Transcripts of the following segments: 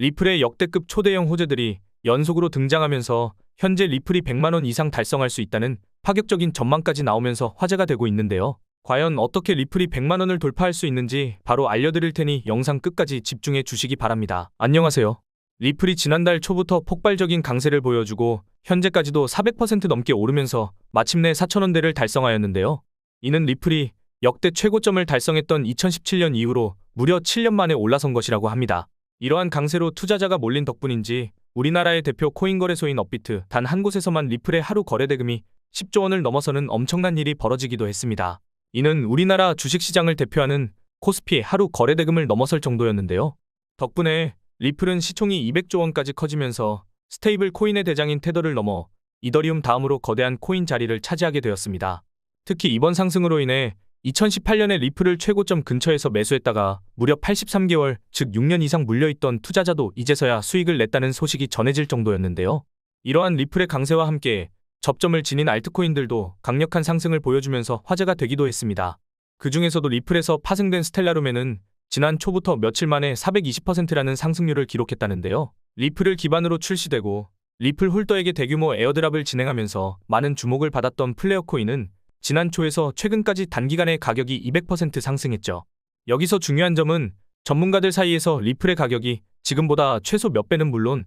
리플의 역대급 초대형 호재들이 연속으로 등장하면서 현재 리플이 100만 원 이상 달성할 수 있다는 파격적인 전망까지 나오면서 화제가 되고 있는데요. 과연 어떻게 리플이 100만 원을 돌파할 수 있는지 바로 알려드릴 테니 영상 끝까지 집중해 주시기 바랍니다. 안녕하세요. 리플이 지난달 초부터 폭발적인 강세를 보여주고 현재까지도 400% 넘게 오르면서 마침내 4천원대를 달성하였는데요. 이는 리플이 역대 최고점을 달성했던 2017년 이후로 무려 7년 만에 올라선 것이라고 합니다. 이러한 강세로 투자자가 몰린 덕분인지 우리나라의 대표 코인 거래소인 업비트 단 한 곳에서만 리플의 하루 거래 대금이 10조 원을 넘어서는 엄청난 일이 벌어지기도 했습니다. 이는 우리나라 주식시장을 대표하는 코스피의 하루 거래 대금을 넘어설 정도였는데요. 덕분에 리플은 시총이 200조 원까지 커지면서 스테이블 코인의 대장인 테더를 넘어 이더리움 다음으로 거대한 코인 자리를 차지하게 되었습니다. 특히 이번 상승으로 인해 2018년에 리플을 최고점 근처에서 매수했다가 무려 83개월, 즉 6년 이상 물려있던 투자자도 이제서야 수익을 냈다는 소식이 전해질 정도였는데요. 이러한 리플의 강세와 함께 접점을 지닌 알트코인들도 강력한 상승을 보여주면서 화제가 되기도 했습니다. 그 중에서도 리플에서 파생된 스텔라룸에는 지난 초부터 며칠 만에 420%라는 상승률을 기록했다는데요. 리플을 기반으로 출시되고 리플 홀더에게 대규모 에어드랍을 진행하면서 많은 주목을 받았던 플레어 코인은 지난 초에서 최근까지 단기간에 가격이 200% 상승했죠. 여기서 중요한 점은 전문가들 사이에서 리플의 가격이 지금보다 최소 몇 배는 물론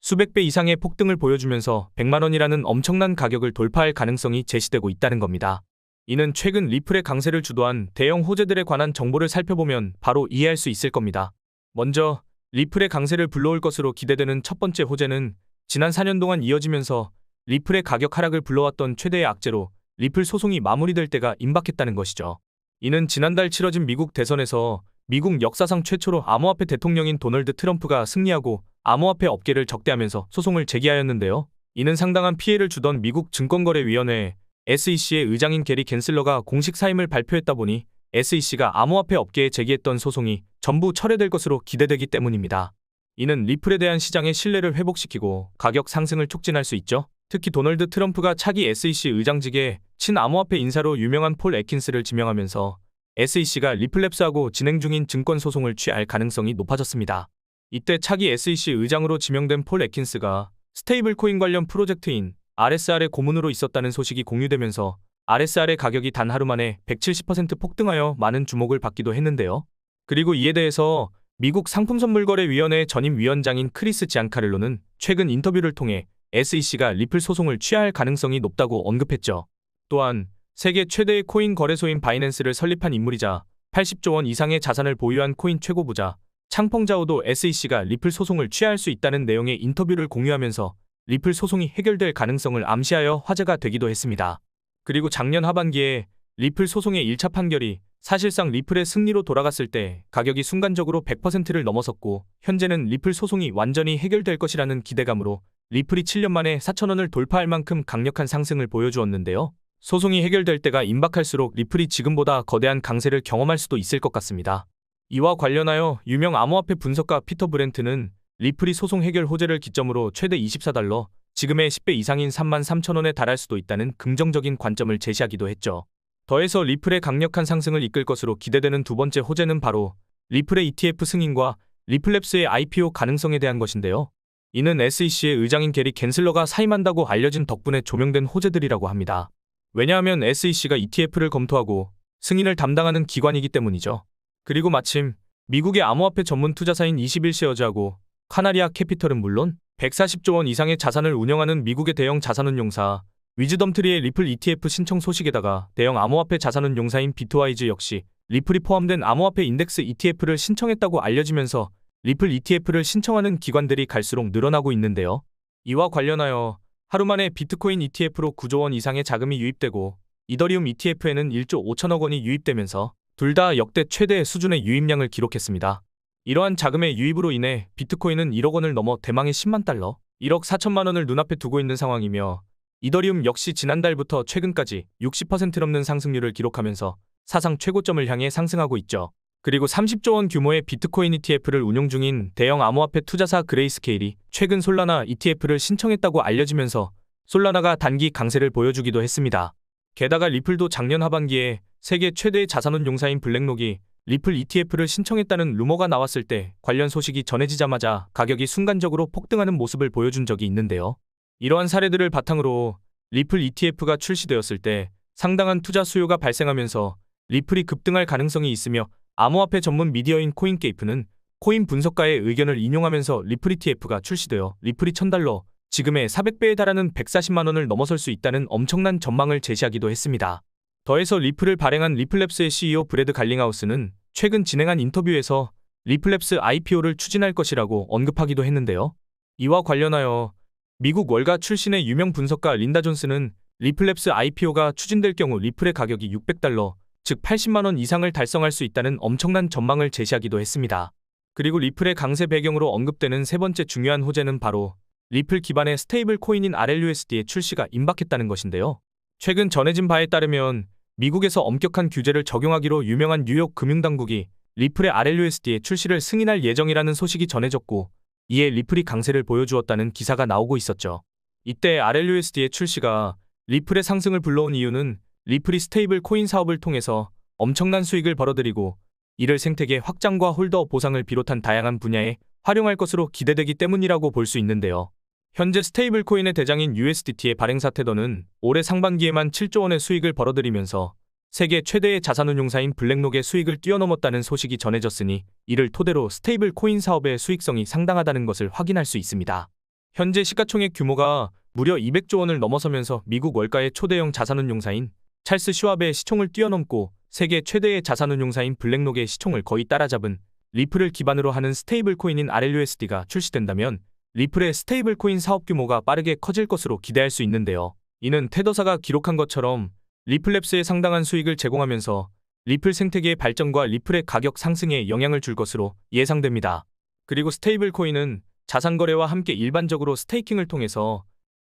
수백 배 이상의 폭등을 보여주면서 100만 원이라는 엄청난 가격을 돌파할 가능성이 제시되고 있다는 겁니다. 이는 최근 리플의 강세를 주도한 대형 호재들에 관한 정보를 살펴보면 바로 이해할 수 있을 겁니다. 먼저 리플의 강세를 불러올 것으로 기대되는 첫 번째 호재는 지난 4년 동안 이어지면서 리플의 가격 하락을 불러왔던 최대의 악재로 리플 소송이 마무리될 때가 임박했다는 것이죠. 이는 지난달 치러진 미국 대선에서 미국 역사상 최초로 암호화폐 대통령인 도널드 트럼프가 승리하고 암호화폐 업계를 적대하면서 소송을 제기하였는데요. 이는 상당한 피해를 주던 미국 증권거래위원회 SEC의 의장인 게리 겐슬러가 공식 사임을 발표했다 보니 SEC가 암호화폐 업계에 제기했던 소송이 전부 철회될 것으로 기대되기 때문입니다. 이는 리플에 대한 시장의 신뢰를 회복시키고 가격 상승을 촉진할 수 있죠. 특히 도널드 트럼프가 차기 SEC 의장직에 친암호화폐 인사로 유명한 폴 에킨스를 지명하면서 SEC가 리플랩스하고 진행 중인 증권 소송을 취할 가능성이 높아졌습니다. 이때 차기 SEC 의장으로 지명된 폴 에킨스가 스테이블 코인 관련 프로젝트인 RSR의 고문으로 있었다는 소식이 공유되면서 RSR의 가격이 단 하루 만에 170% 폭등하여 많은 주목을 받기도 했는데요. 그리고 이에 대해서 미국 상품선물거래위원회 전임 위원장인 크리스 지안카를로는 최근 인터뷰를 통해 SEC가 리플 소송을 취할 가능성이 높다고 언급했죠. 또한 세계 최대의 코인 거래소인 바이낸스를 설립한 인물이자 80조 원 이상의 자산을 보유한 코인 최고 부자 창펑자오도 SEC가 리플 소송을 취할 수 있다는 내용의 인터뷰를 공유하면서 리플 소송이 해결될 가능성을 암시하여 화제가 되기도 했습니다. 그리고 작년 하반기에 리플 소송의 1차 판결이 사실상 리플의 승리로 돌아갔을 때 가격이 순간적으로 100%를 넘어섰고 현재는 리플 소송이 완전히 해결될 것이라는 기대감으로 리플이 7년 만에 4천원을 돌파할 만큼 강력한 상승을 보여주었는데요. 소송이 해결될 때가 임박할수록 리플이 지금보다 거대한 강세를 경험할 수도 있을 것 같습니다. 이와 관련하여 유명 암호화폐 분석가 피터 브렌트는 리플이 소송 해결 호재를 기점으로 최대 24달러, 지금의 10배 이상인 3만 3천원에 달할 수도 있다는 긍정적인 관점을 제시하기도 했죠. 더해서 리플의 강력한 상승을 이끌 것으로 기대되는 두 번째 호재는 바로 리플의 ETF 승인과 리플랩스의 IPO 가능성에 대한 것인데요. 이는 SEC의 의장인 게리 겐슬러가 사임한다고 알려진 덕분에 조명된 호재들이라고 합니다. 왜냐하면 SEC가 ETF를 검토하고 승인을 담당하는 기관이기 때문이죠. 그리고 마침 미국의 암호화폐 전문 투자사인 21쉐어즈하고 카나리아 캐피털은 물론 140조 원 이상의 자산을 운영하는 미국의 대형 자산운용사 위즈덤트리의 리플 ETF 신청 소식에다가 대형 암호화폐 자산운용사인 비트와이즈 역시 리플이 포함된 암호화폐 인덱스 ETF를 신청했다고 알려지면서 리플 ETF를 신청하는 기관들이 갈수록 늘어나고 있는데요. 이와 관련하여 하루 만에 비트코인 ETF로 9조 원 이상의 자금이 유입되고 이더리움 ETF에는 1조 5천억 원이 유입되면서 둘 다 역대 최대 수준의 유입량을 기록했습니다. 이러한 자금의 유입으로 인해 비트코인은 1억 원을 넘어 대망의 10만 달러, 1억 4천만 원을 눈앞에 두고 있는 상황이며 이더리움 역시 지난달부터 최근까지 60% 넘는 상승률을 기록하면서 사상 최고점을 향해 상승하고 있죠. 그리고 30조 원 규모의 비트코인 ETF를 운용 중인 대형 암호화폐 투자사 그레이스케일이 최근 솔라나 ETF를 신청했다고 알려지면서 솔라나가 단기 강세를 보여주기도 했습니다. 게다가 리플도 작년 하반기에 세계 최대의 자산운 용사인 블랙록이 리플 ETF를 신청했다는 루머가 나왔을 때 관련 소식이 전해지자마자 가격이 순간적으로 폭등하는 모습을 보여준 적이 있는데요. 이러한 사례들을 바탕으로 리플 ETF가 출시되었을 때 상당한 투자 수요가 발생하면서 리플이 급등할 가능성이 있으며 암호화폐 전문 미디어인 코인게이프는 코인 분석가의 의견을 인용하면서 리플 ETF가 출시되어 리플이 1000달러, 지금의 400배에 달하는 140만 원을 넘어설 수 있다는 엄청난 전망을 제시하기도 했습니다. 더해서 리플을 발행한 리플랩스의 CEO 브래드 갈링하우스는 최근 진행한 인터뷰에서 리플랩스 IPO를 추진할 것이라고 언급하기도 했는데요. 이와 관련하여 미국 월가 출신의 유명 분석가 린다 존스는 리플랩스 IPO가 추진될 경우 리플의 가격이 600달러, 즉 80만 원 이상을 달성할 수 있다는 엄청난 전망을 제시하기도 했습니다. 그리고 리플의 강세 배경으로 언급되는 세 번째 중요한 호재는 바로 리플 기반의 스테이블 코인인 RLUSD의 출시가 임박했다는 것인데요. 최근 전해진 바에 따르면 미국에서 엄격한 규제를 적용하기로 유명한 뉴욕 금융당국이 리플의 RLUSD의 출시를 승인할 예정이라는 소식이 전해졌고 이에 리플이 강세를 보여주었다는 기사가 나오고 있었죠. 이때 RLUSD의 출시가 리플의 상승을 불러온 이유는 리플이 스테이블 코인 사업을 통해서 엄청난 수익을 벌어들이고 이를 생태계 확장과 홀더 보상을 비롯한 다양한 분야에 활용할 것으로 기대되기 때문이라고 볼 수 있는데요. 현재 스테이블 코인의 대장인 USDT의 발행 사태더는 올해 상반기에만 7조 원의 수익을 벌어들이면서 세계 최대의 자산운용사인 블랙록의 수익을 뛰어넘었다는 소식이 전해졌으니 이를 토대로 스테이블 코인 사업의 수익성이 상당하다는 것을 확인할 수 있습니다. 현재 시가총액 규모가 무려 200조 원을 넘어서면서 미국 월가의 초대형 자산운용사인 찰스 슈왑의 시총을 뛰어넘고 세계 최대의 자산운용사인 블랙록의 시총을 거의 따라잡은 리플을 기반으로 하는 스테이블 코인인 RLUSD가 출시된다면 리플의 스테이블 코인 사업 규모가 빠르게 커질 것으로 기대할 수 있는데요. 이는 테더사가 기록한 것처럼 리플랩스에 상당한 수익을 제공하면서 리플 생태계의 발전과 리플의 가격 상승에 영향을 줄 것으로 예상됩니다. 그리고 스테이블 코인은 자산 거래와 함께 일반적으로 스테이킹을 통해서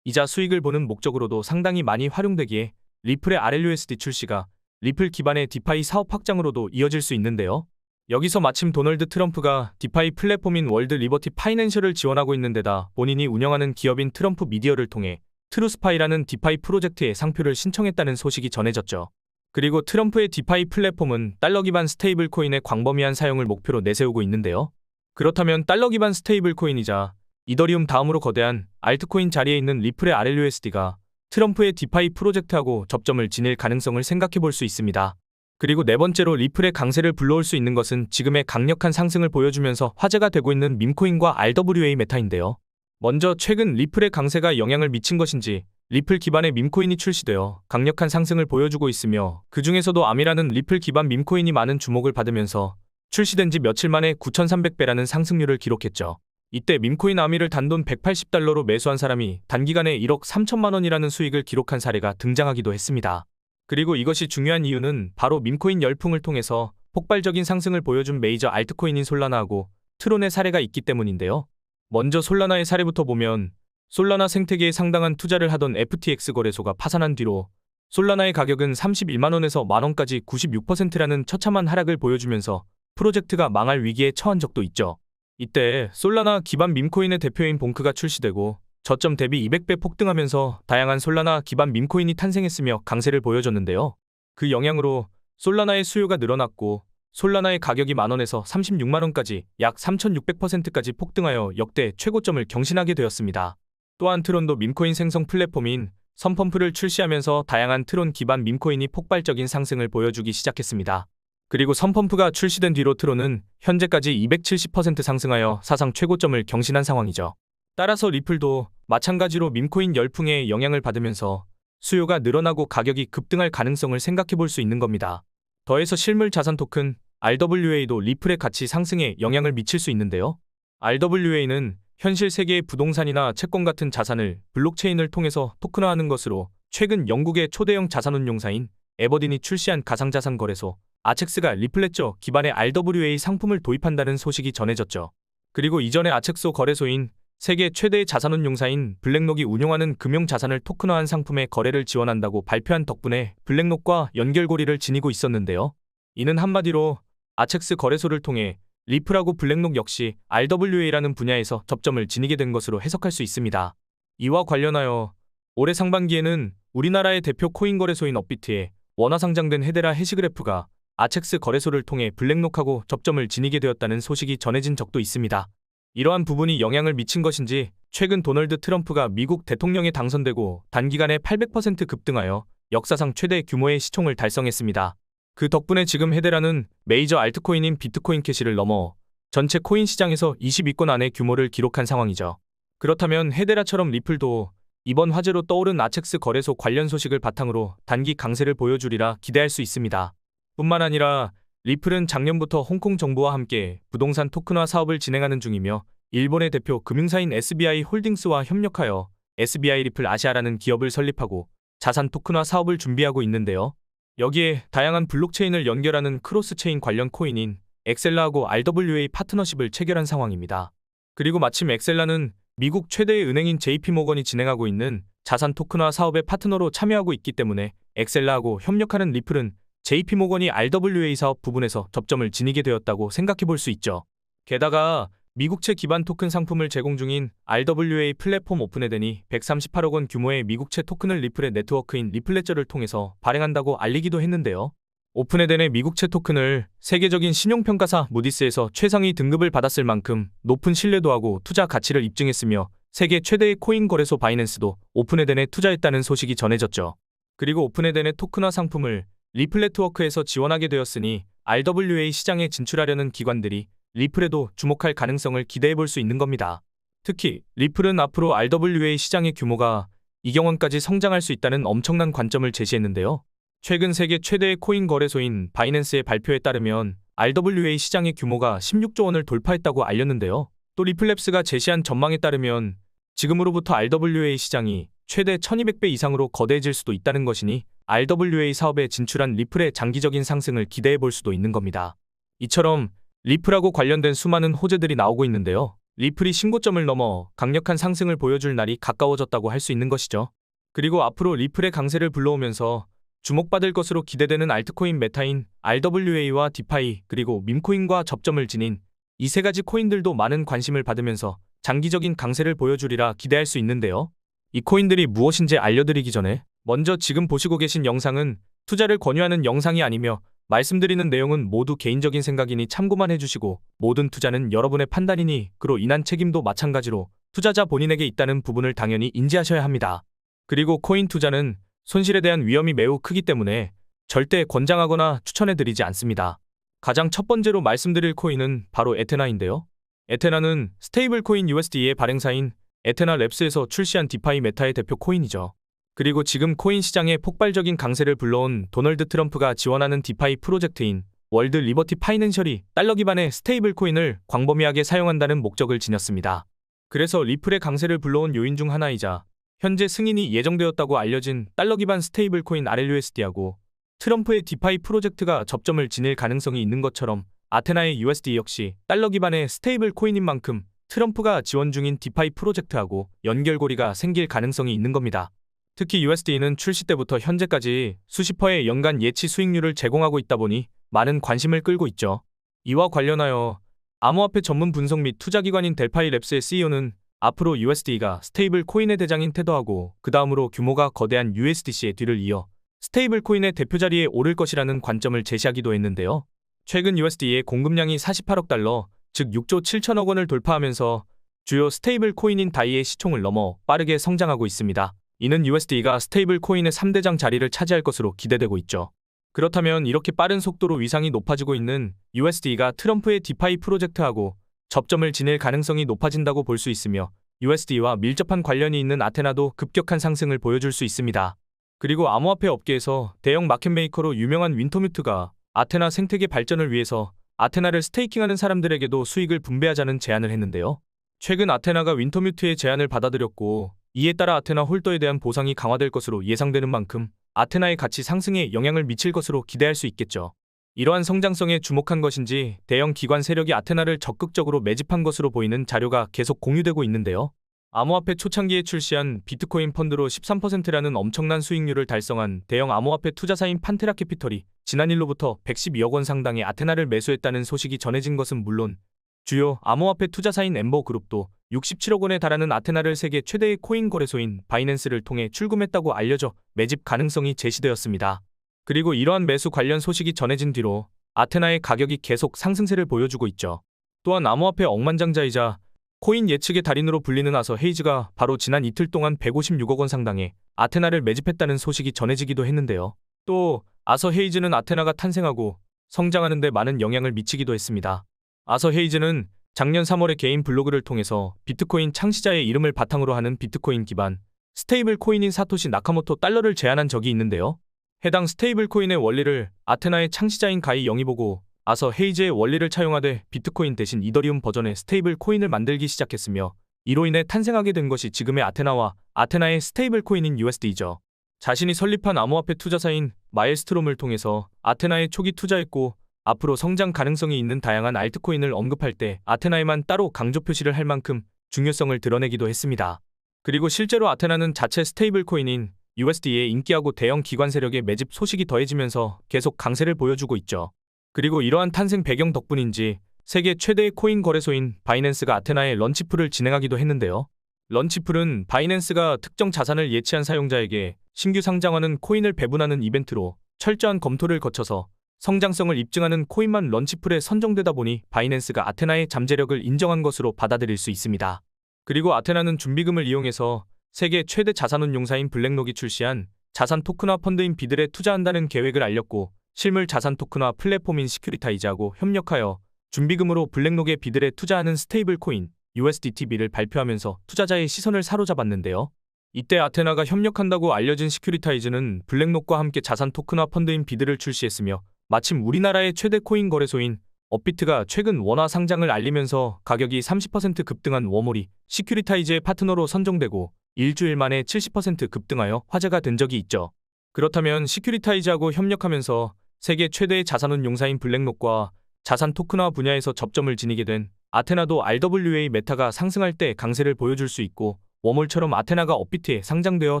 이자 수익을 보는 목적으로도 상당히 많이 활용되기에 리플의 RLUSD 출시가 리플 기반의 디파이 사업 확장으로도 이어질 수 있는데요. 여기서 마침 도널드 트럼프가 디파이 플랫폼인 월드 리버티 파이낸셜을 지원하고 있는 데다 본인이 운영하는 기업인 트럼프 미디어를 통해 트루스파이라는 디파이 프로젝트에 상표를 신청했다는 소식이 전해졌죠. 그리고 트럼프의 디파이 플랫폼은 달러 기반 스테이블 코인의 광범위한 사용을 목표로 내세우고 있는데요. 그렇다면 달러 기반 스테이블 코인이자 이더리움 다음으로 거대한 알트코인 자리에 있는 리플의 RLUSD가 트럼프의 디파이 프로젝트하고 접점을 지닐 가능성을 생각해 볼 수 있습니다. 그리고 네 번째로 리플의 강세를 불러올 수 있는 것은 지금의 강력한 상승을 보여주면서 화제가 되고 있는 밈코인과 RWA 메타인데요. 먼저 최근 리플의 강세가 영향을 미친 것인지 리플 기반의 밈코인이 출시되어 강력한 상승을 보여주고 있으며 그 중에서도 암이라는 리플 기반 밈코인이 많은 주목을 받으면서 출시된 지 며칠 만에 9,300배라는 상승률을 기록했죠. 이때 밈코인 아미를 단돈 180달러로 매수한 사람이 단기간에 1억 3천만 원이라는 수익을 기록한 사례가 등장하기도 했습니다. 그리고 이것이 중요한 이유는 바로 밈코인 열풍을 통해서 폭발적인 상승을 보여준 메이저 알트코인인 솔라나하고 트론의 사례가 있기 때문인데요. 먼저 솔라나의 사례부터 보면 솔라나 생태계에 상당한 투자를 하던 FTX 거래소가 파산한 뒤로 솔라나의 가격은 31만원에서 만원까지 96%라는 처참한 하락을 보여주면서 프로젝트가 망할 위기에 처한 적도 있죠. 이때 솔라나 기반 밈코인의 대표인 봉크가 출시되고 저점 대비 200배 폭등하면서 다양한 솔라나 기반 밈코인이 탄생했으며 강세를 보여줬는데요. 그 영향으로 솔라나의 수요가 늘어났고 솔라나의 가격이 만원에서 36만원까지 약 3600%까지 폭등하여 역대 최고점을 경신하게 되었습니다. 또한 트론도 밈코인 생성 플랫폼인 선펌프를 출시하면서 다양한 트론 기반 밈코인이 폭발적인 상승을 보여주기 시작했습니다. 그리고 선펌프가 출시된 뒤로 트론은 현재까지 270% 상승하여 사상 최고점을 경신한 상황이죠. 따라서 리플도 마찬가지로 밈코인 열풍에 영향을 받으면서 수요가 늘어나고 가격이 급등할 가능성을 생각해 볼 수 있는 겁니다. 더해서 실물 자산 토큰 RWA도 리플의 가치 상승에 영향을 미칠 수 있는데요. RWA는 현실 세계의 부동산이나 채권 같은 자산을 블록체인을 통해서 토큰화하는 것으로 최근 영국의 초대형 자산운용사인 에버딘이 출시한 가상자산 거래소 아첵스가 리플레저 기반의 RWA 상품을 도입한다는 소식이 전해졌죠. 그리고 이전에 아첵소 거래소인 세계 최대의 자산운용사인 블랙록이 운용하는 금융자산을 토큰화한 상품의 거래를 지원한다고 발표한 덕분에 블랙록과 연결고리를 지니고 있었는데요. 이는 한마디로 아첵스 거래소를 통해 리플하고 블랙록 역시 RWA라는 분야에서 접점을 지니게 된 것으로 해석할 수 있습니다. 이와 관련하여 올해 상반기에는 우리나라의 대표 코인 거래소인 업비트에 원화 상장된 헤데라 해시그래프가 아첵스 거래소를 통해 블랙록하고 접점을 지니게 되었다는 소식이 전해진 적도 있습니다. 이러한 부분이 영향을 미친 것인지 최근 도널드 트럼프가 미국 대통령에 당선되고 단기간에 800% 급등하여 역사상 최대 규모의 시총을 달성했습니다. 그 덕분에 지금 헤데라는 메이저 알트코인인 비트코인 캐시를 넘어 전체 코인 시장에서 20위권 안의 규모를 기록한 상황이죠. 그렇다면 헤데라처럼 리플도 이번 화제로 떠오른 아첵스 거래소 관련 소식을 바탕으로 단기 강세를 보여주리라 기대할 수 있습니다. 뿐만 아니라 리플은 작년부터 홍콩 정부와 함께 부동산 토큰화 사업을 진행하는 중이며 일본의 대표 금융사인 SBI 홀딩스와 협력하여 SBI 리플 아시아라는 기업을 설립하고 자산 토큰화 사업을 준비하고 있는데요. 여기에 다양한 블록체인을 연결하는 크로스체인 관련 코인인 엑셀라하고 RWA 파트너십을 체결한 상황입니다. 그리고 마침 엑셀라는 미국 최대의 은행인 JP모건이 진행하고 있는 자산 토큰화 사업의 파트너로 참여하고 있기 때문에 엑셀라하고 협력하는 리플은 JP모건이 RWA 사업 부분에서 접점을 지니게 되었다고 생각해 볼 수 있죠. 게다가 미국채 기반 토큰 상품을 제공 중인 RWA 플랫폼 오픈에덴이 138억 원 규모의 미국채 토큰을 리플의 네트워크인 리플레저를 통해서 발행한다고 알리기도 했는데요. 오픈에덴의 미국채 토큰을 세계적인 신용평가사 무디스에서 최상위 등급을 받았을 만큼 높은 신뢰도하고 투자 가치를 입증했으며 세계 최대의 코인 거래소 바이낸스도 오픈에덴에 투자했다는 소식이 전해졌죠. 그리고 오픈에덴의 토큰화 상품을 리플네트워크에서 지원하게 되었으니 RWA 시장에 진출하려는 기관들이 리플에도 주목할 가능성을 기대해 볼 수 있는 겁니다. 특히 리플은 앞으로 RWA 시장의 규모가 이경원까지 성장할 수 있다는 엄청난 관점을 제시했는데요. 최근 세계 최대의 코인 거래소인 바이낸스의 발표에 따르면 RWA 시장의 규모가 16조 원을 돌파했다고 알렸는데요. 또 리플랩스가 제시한 전망에 따르면 지금으로부터 RWA 시장이 최대 1200배 이상으로 거대해질 수도 있다는 것이니 RWA 사업에 진출한 리플의 장기적인 상승을 기대해 볼 수도 있는 겁니다. 이처럼 리플하고 관련된 수많은 호재들이 나오고 있는데요. 리플이 신고점을 넘어 강력한 상승을 보여줄 날이 가까워졌다고 할 수 있는 것이죠. 그리고 앞으로 리플의 강세를 불러오면서 주목받을 것으로 기대되는 알트코인 메타인 RWA와 디파이 그리고 밈코인과 접점을 지닌 이 세 가지 코인들도 많은 관심을 받으면서 장기적인 강세를 보여주리라 기대할 수 있는데요. 이 코인들이 무엇인지 알려드리기 전에 먼저 지금 보시고 계신 영상은 투자를 권유하는 영상이 아니며 말씀드리는 내용은 모두 개인적인 생각이니 참고만 해주시고 모든 투자는 여러분의 판단이니 그로 인한 책임도 마찬가지로 투자자 본인에게 있다는 부분을 당연히 인지하셔야 합니다. 그리고 코인 투자는 손실에 대한 위험이 매우 크기 때문에 절대 권장하거나 추천해드리지 않습니다. 가장 첫 번째로 말씀드릴 코인은 바로 에테나인데요. 에테나는 스테이블 코인 USD의 발행사인 에테나 랩스에서 출시한 디파이 메타의 대표 코인이죠. 그리고 지금 코인 시장에 폭발적인 강세를 불러온 도널드 트럼프가 지원하는 디파이 프로젝트인 월드 리버티 파이낸셜이 달러 기반의 스테이블 코인을 광범위하게 사용한다는 목적을 지녔습니다. 그래서 리플의 강세를 불러온 요인 중 하나이자 현재 승인이 예정되었다고 알려진 달러 기반 스테이블 코인 RLUSD하고 트럼프의 디파이 프로젝트가 접점을 지닐 가능성이 있는 것처럼 아테나의 USD 역시 달러 기반의 스테이블 코인인 만큼 트럼프가 지원 중인 디파이 프로젝트하고 연결고리가 생길 가능성이 있는 겁니다. 특히 USD는 출시 때부터 현재까지 수십 퍼의 연간 예치 수익률을 제공하고 있다 보니 많은 관심을 끌고 있죠. 이와 관련하여 암호화폐 전문 분석 및 투자기관인 델파이 랩스의 CEO는 앞으로 USD가 스테이블 코인의 대장인 테더하고 그 다음으로 규모가 거대한 USDC의 뒤를 이어 스테이블 코인의 대표 자리에 오를 것이라는 관점을 제시하기도 했는데요. 최근 USD의 공급량이 48억 달러, 즉 6조 7천억 원을 돌파하면서 주요 스테이블 코인인 다이의 시총을 넘어 빠르게 성장하고 있습니다. 이는 USD가 스테이블 코인의 3대장 자리를 차지할 것으로 기대되고 있죠. 그렇다면 이렇게 빠른 속도로 위상이 높아지고 있는 USD가 트럼프의 디파이 프로젝트하고 접점을 지닐 가능성이 높아진다고 볼 수 있으며 USD와 밀접한 관련이 있는 아테나도 급격한 상승을 보여줄 수 있습니다. 그리고 암호화폐 업계에서 대형 마켓메이커로 유명한 윈터뮤트가 아테나 생태계 발전을 위해서 아테나를 스테이킹하는 사람들에게도 수익을 분배하자는 제안을 했는데요. 최근 아테나가 윈터뮤트의 제안을 받아들였고 이에 따라 아테나 홀더에 대한 보상이 강화될 것으로 예상되는 만큼 아테나의 가치 상승에 영향을 미칠 것으로 기대할 수 있겠죠. 이러한 성장성에 주목한 것인지 대형 기관 세력이 아테나를 적극적으로 매집한 것으로 보이는 자료가 계속 공유되고 있는데요. 암호화폐 초창기에 출시한 비트코인 펀드로 13%라는 엄청난 수익률을 달성한 대형 암호화폐 투자사인 판테라 캐피털이 지난 일로부터 112억 원 상당의 아테나를 매수했다는 소식이 전해진 것은 물론 주요 암호화폐 투자사인 엠버 그룹도 67억 원에 달하는 아테나를 세계 최대의 코인 거래소인 바이낸스를 통해 출금했다고 알려져 매집 가능성이 제시되었습니다. 그리고 이러한 매수 관련 소식이 전해진 뒤로 아테나의 가격이 계속 상승세를 보여주고 있죠. 또한 암호화폐 억만장자이자 코인 예측의 달인으로 불리는 아서 헤이즈가 바로 지난 이틀 동안 156억 원 상당의 아테나를 매집했다는 소식이 전해지기도 했는데요. 또 아서 헤이즈는 아테나가 탄생하고 성장하는 데 많은 영향을 미치기도 했습니다. 아서 헤이즈는 작년 3월에 개인 블로그를 통해서 비트코인 창시자의 이름을 바탕으로 하는 비트코인 기반 스테이블 코인인 사토시 나카모토 달러를 제안한 적이 있는데요. 해당 스테이블 코인의 원리를 아테나의 창시자인 가이 영이 보고 아서 헤이즈의 원리를 차용하되 비트코인 대신 이더리움 버전의 스테이블 코인을 만들기 시작했으며 이로 인해 탄생하게 된 것이 지금의 아테나와 아테나의 스테이블 코인인 USD죠. 자신이 설립한 암호화폐 투자사인 마일스트롬을 통해서 아테나에 초기 투자했고 앞으로 성장 가능성이 있는 다양한 알트코인을 언급할 때 아테나에만 따로 강조 표시를 할 만큼 중요성을 드러내기도 했습니다. 그리고 실제로 아테나는 자체 스테이블 코인인 USD의 인기하고 대형 기관 세력의 매집 소식이 더해지면서 계속 강세를 보여주고 있죠. 그리고 이러한 탄생 배경 덕분인지 세계 최대의 코인 거래소인 바이낸스가 아테나의 런치풀을 진행하기도 했는데요. 런치풀은 바이낸스가 특정 자산을 예치한 사용자에게 신규 상장하는 코인을 배분하는 이벤트로 철저한 검토를 거쳐서 성장성을 입증하는 코인만 런치풀에 선정되다 보니 바이낸스가 아테나의 잠재력을 인정한 것으로 받아들일 수 있습니다. 그리고 아테나는 준비금을 이용해서 세계 최대 자산운용사인 블랙록이 출시한 자산 토큰화 펀드인 비들에 투자한다는 계획을 알렸고 실물 자산 토큰화 플랫폼인 시큐리타이즈하고 협력하여 준비금으로 블랙록의 비들에 투자하는 스테이블 코인 USDTB를 발표하면서 투자자의 시선을 사로잡았는데요. 이때 아테나가 협력한다고 알려진 시큐리타이즈는 블랙록과 함께 자산 토큰화 펀드인 비드를 출시했으며 마침 우리나라의 최대 코인 거래소인 업비트가 최근 원화 상장을 알리면서 가격이 30% 급등한 워몰이 시큐리타이즈의 파트너로 선정되고 일주일 만에 70% 급등하여 화제가 된 적이 있죠. 그렇다면 시큐리타이즈하고 협력하면서 세계 최대의 자산운 용사인 블랙록과 자산 토큰화 분야에서 접점을 지니게 된 아테나도 RWA 메타가 상승할 때 강세를 보여줄 수 있고 워몰처럼 아테나가 업비트에 상장되어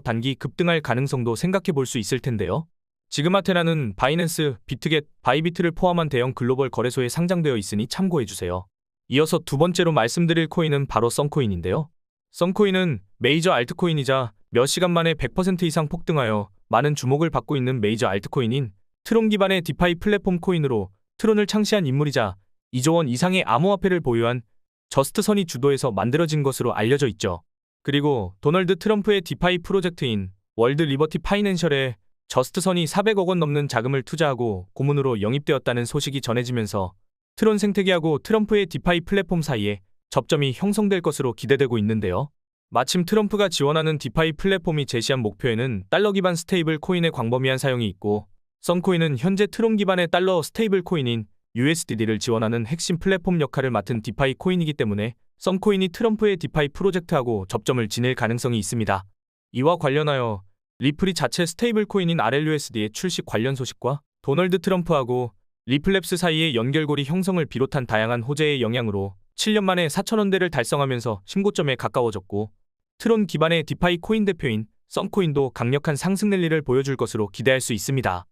단기 급등할 가능성도 생각해 볼 수 있을 텐데요. 지금 아테나는 바이낸스, 비트겟, 바이비트를 포함한 대형 글로벌 거래소에 상장되어 있으니 참고해 주세요. 이어서 두 번째로 말씀드릴 코인은 바로 썬코인인데요. 썬코인은 메이저 알트코인이자 몇 시간 만에 100% 이상 폭등하여 많은 주목을 받고 있는 메이저 알트코인인 트론 기반의 디파이 플랫폼 코인으로 트론을 창시한 인물이자 2조 원 이상의 암호화폐를 보유한 저스트선이 주도해서 만들어진 것으로 알려져 있죠. 그리고 도널드 트럼프의 디파이 프로젝트인 월드 리버티 파이낸셜에 저스트선이 400억 원 넘는 자금을 투자하고 고문으로 영입되었다는 소식이 전해지면서 트론 생태계하고 트럼프의 디파이 플랫폼 사이에 접점이 형성될 것으로 기대되고 있는데요. 마침 트럼프가 지원하는 디파이 플랫폼이 제시한 목표에는 달러 기반 스테이블 코인의 광범위한 사용이 있고 썬코인은 현재 트론 기반의 달러 스테이블 코인인 USDD를 지원하는 핵심 플랫폼 역할을 맡은 디파이 코인이기 때문에 썬코인이 트럼프의 디파이 프로젝트하고 접점을 지닐 가능성이 있습니다. 이와 관련하여 리플이 자체 스테이블 코인인 RLUSD의 출시 관련 소식과 도널드 트럼프하고 리플랩스 사이의 연결고리 형성을 비롯한 다양한 호재의 영향으로 7년 만에 4천원대를 달성하면서 신고점에 가까워졌고 트론 기반의 디파이 코인 대표인 썬코인도 강력한 상승 랠리를 보여줄 것으로 기대할 수 있습니다.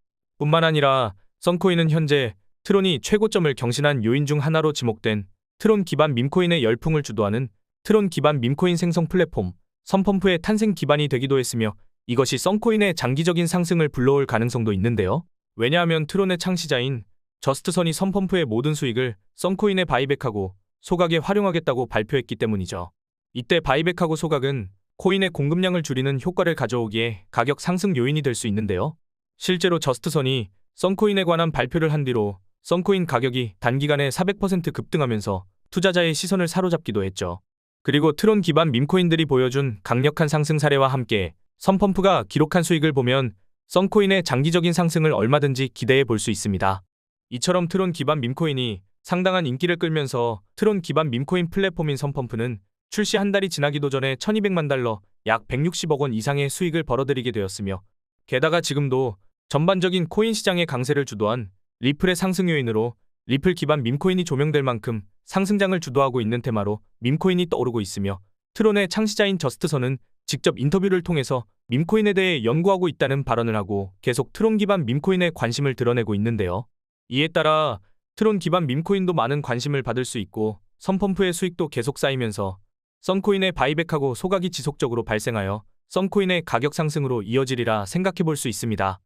뿐만 아니라 썬코인은 현재 트론이 최고점을 경신한 요인 중 하나로 지목된 트론 기반 밈코인의 열풍을 주도하는 트론 기반 밈코인 생성 플랫폼 선펌프의 탄생 기반이 되기도 했으며 이것이 썬코인의 장기적인 상승을 불러올 가능성도 있는데요. 왜냐하면 트론의 창시자인 저스트선이 선펌프의 모든 수익을 썬코인에 바이백하고 소각에 활용하겠다고 발표했기 때문이죠. 이때 바이백하고 소각은 코인의 공급량을 줄이는 효과를 가져오기에 가격 상승 요인이 될 수 있는데요. 실제로 저스트선이 썬코인에 관한 발표를 한 뒤로 썬코인 가격이 단기간에 400% 급등하면서 투자자의 시선을 사로잡기도 했죠. 그리고 트론 기반 밈코인들이 보여준 강력한 상승 사례와 함께 선펌프가 기록한 수익을 보면 썬코인의 장기적인 상승을 얼마든지 기대해 볼 수 있습니다. 이처럼 트론 기반 밈코인이 상당한 인기를 끌면서 트론 기반 밈코인 플랫폼인 선펌프는 출시 한 달이 지나기도 전에 1200만 달러, 약 160억 원 이상의 수익을 벌어들이게 되었으며 게다가 지금도 전반적인 코인 시장의 강세를 주도한 리플의 상승 요인으로 리플 기반 밈코인이 조명될 만큼 상승장을 주도하고 있는 테마로 밈코인이 떠오르고 있으며 트론의 창시자인 저스트선은 직접 인터뷰를 통해서 밈코인에 대해 연구하고 있다는 발언을 하고 계속 트론 기반 밈코인에 관심을 드러내고 있는데요. 이에 따라 트론 기반 밈코인도 많은 관심을 받을 수 있고 선펌프의 수익도 계속 쌓이면서 썬코인의 바이백하고 소각이 지속적으로 발생하여 썬코인의 가격 상승으로 이어지리라 생각해 볼 수 있습니다.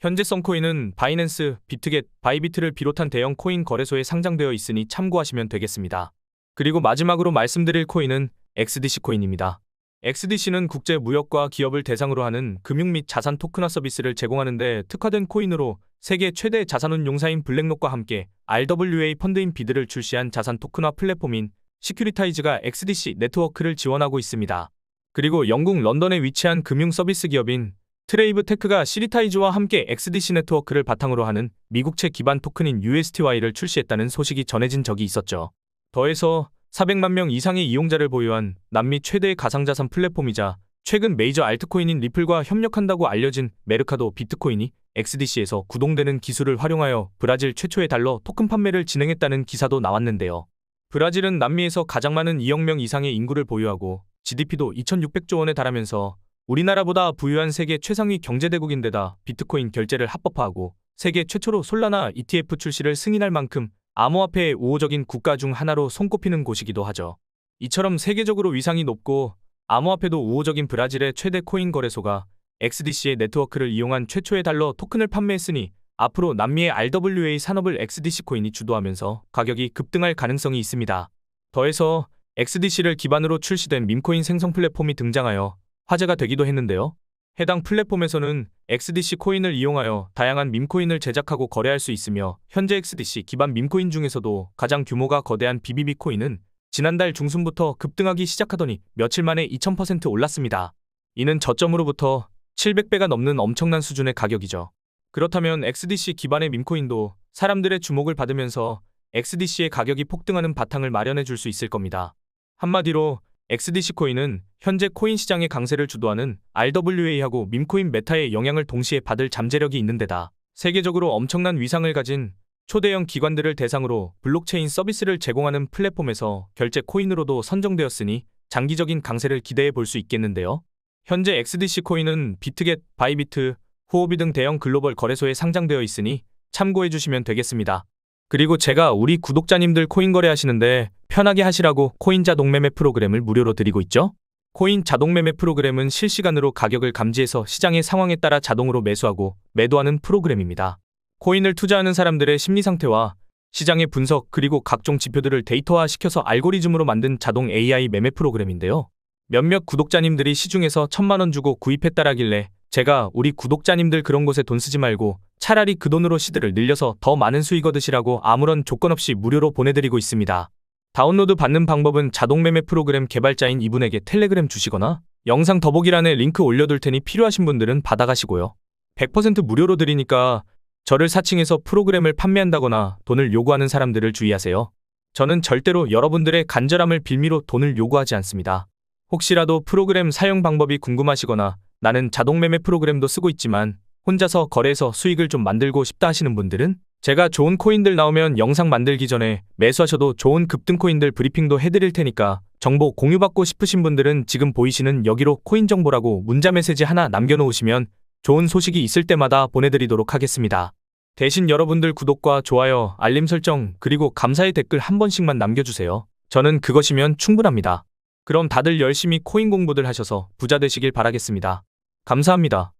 현재 썬코인은 바이낸스, 비트겟, 바이비트를 비롯한 대형 코인 거래소에 상장되어 있으니 참고하시면 되겠습니다. 그리고 마지막으로 말씀드릴 코인은 XDC 코인입니다. XDC는 국제 무역과 기업을 대상으로 하는 금융 및 자산 토큰화 서비스를 제공하는 데 특화된 코인으로 세계 최대 자산운용사인 블랙록과 함께 RWA 펀드인 비드를 출시한 자산 토큰화 플랫폼인 시큐리타이즈가 XDC 네트워크를 지원하고 있습니다. 그리고 영국 런던에 위치한 금융 서비스 기업인 트레이브 테크가 시리타이즈와 함께 XDC 네트워크를 바탕으로 하는 미국채 기반 토큰인 USTY를 출시했다는 소식이 전해진 적이 있었죠. 더해서 400만 명 이상의 이용자를 보유한 남미 최대의 가상자산 플랫폼이자 최근 메이저 알트코인인 리플과 협력한다고 알려진 메르카도 비트코인이 XDC에서 구동되는 기술을 활용하여 브라질 최초의 달러 토큰 판매를 진행했다는 기사도 나왔는데요. 브라질은 남미에서 가장 많은 2억 명 이상의 인구를 보유하고 GDP도 2,600조 원에 달하면서 우리나라보다 부유한 세계 최상위 경제대국인데다 비트코인 결제를 합법화하고 세계 최초로 솔라나 ETF 출시를 승인할 만큼 암호화폐의 우호적인 국가 중 하나로 손꼽히는 곳이기도 하죠. 이처럼 세계적으로 위상이 높고 암호화폐도 우호적인 브라질의 최대 코인 거래소가 XDC의 네트워크를 이용한 최초의 달러 토큰을 판매했으니 앞으로 남미의 RWA 산업을 XDC 코인이 주도하면서 가격이 급등할 가능성이 있습니다. 더해서 XDC를 기반으로 출시된 밈코인 생성 플랫폼이 등장하여 화제가 되기도 했는데요. 해당 플랫폼에서는 XDC 코인을 이용하여 다양한 밈코인을 제작하고 거래할 수 있으며 현재 XDC 기반 밈코인 중에서도 가장 규모가 거대한 BBB 코인은 지난달 중순부터 급등하기 시작하더니 며칠 만에 2000% 올랐습니다. 이는 저점으로부터 700배가 넘는 엄청난 수준의 가격이죠. 그렇다면 XDC 기반의 밈코인도 사람들의 주목을 받으면서 XDC의 가격이 폭등하는 바탕을 마련해 줄 수 있을 겁니다. 한마디로 XDC 코인은 현재 코인 시장의 강세를 주도하는 RWA하고 밈코인 메타의 영향을 동시에 받을 잠재력이 있는 데다 세계적으로 엄청난 위상을 가진 초대형 기관들을 대상으로 블록체인 서비스를 제공하는 플랫폼에서 결제 코인으로도 선정되었으니 장기적인 강세를 기대해 볼 수 있겠는데요. 현재 XDC 코인은 비트겟, 바이비트, 후오비 등 대형 글로벌 거래소에 상장되어 있으니 참고해 주시면 되겠습니다. 그리고 제가 우리 구독자님들 코인 거래하시는데 편하게 하시라고 코인 자동 매매 프로그램을 무료로 드리고 있죠? 코인 자동 매매 프로그램은 실시간으로 가격을 감지해서 시장의 상황에 따라 자동으로 매수하고 매도하는 프로그램입니다. 코인을 투자하는 사람들의 심리 상태와 시장의 분석 그리고 각종 지표들을 데이터화 시켜서 알고리즘으로 만든 자동 AI 매매 프로그램인데요. 몇몇 구독자님들이 시중에서 천만 원 주고 구입했다라길래 제가 우리 구독자님들 그런 곳에 돈 쓰지 말고 차라리 그 돈으로 시드를 늘려서 더 많은 수익 얻으시라고 아무런 조건 없이 무료로 보내드리고 있습니다. 다운로드 받는 방법은 자동 매매 프로그램 개발자인 이분에게 텔레그램 주시거나 영상 더보기란에 링크 올려둘 테니 필요하신 분들은 받아가시고요. 100% 무료로 드리니까 저를 사칭해서 프로그램을 판매한다거나 돈을 요구하는 사람들을 주의하세요. 저는 절대로 여러분들의 간절함을 빌미로 돈을 요구하지 않습니다. 혹시라도 프로그램 사용 방법이 궁금하시거나 나는 자동 매매 프로그램도 쓰고 있지만 혼자서 거래해서 수익을 좀 만들고 싶다 하시는 분들은 제가 좋은 코인들 나오면 영상 만들기 전에 매수하셔도 좋은 급등 코인들 브리핑도 해드릴 테니까 정보 공유받고 싶으신 분들은 지금 보이시는 여기로 코인 정보라고 문자 메시지 하나 남겨놓으시면 좋은 소식이 있을 때마다 보내드리도록 하겠습니다. 대신 여러분들 구독과 좋아요, 알림 설정, 그리고 감사의 댓글 한 번씩만 남겨주세요. 저는 그것이면 충분합니다. 그럼 다들 열심히 코인 공부들 하셔서 부자 되시길 바라겠습니다. 감사합니다.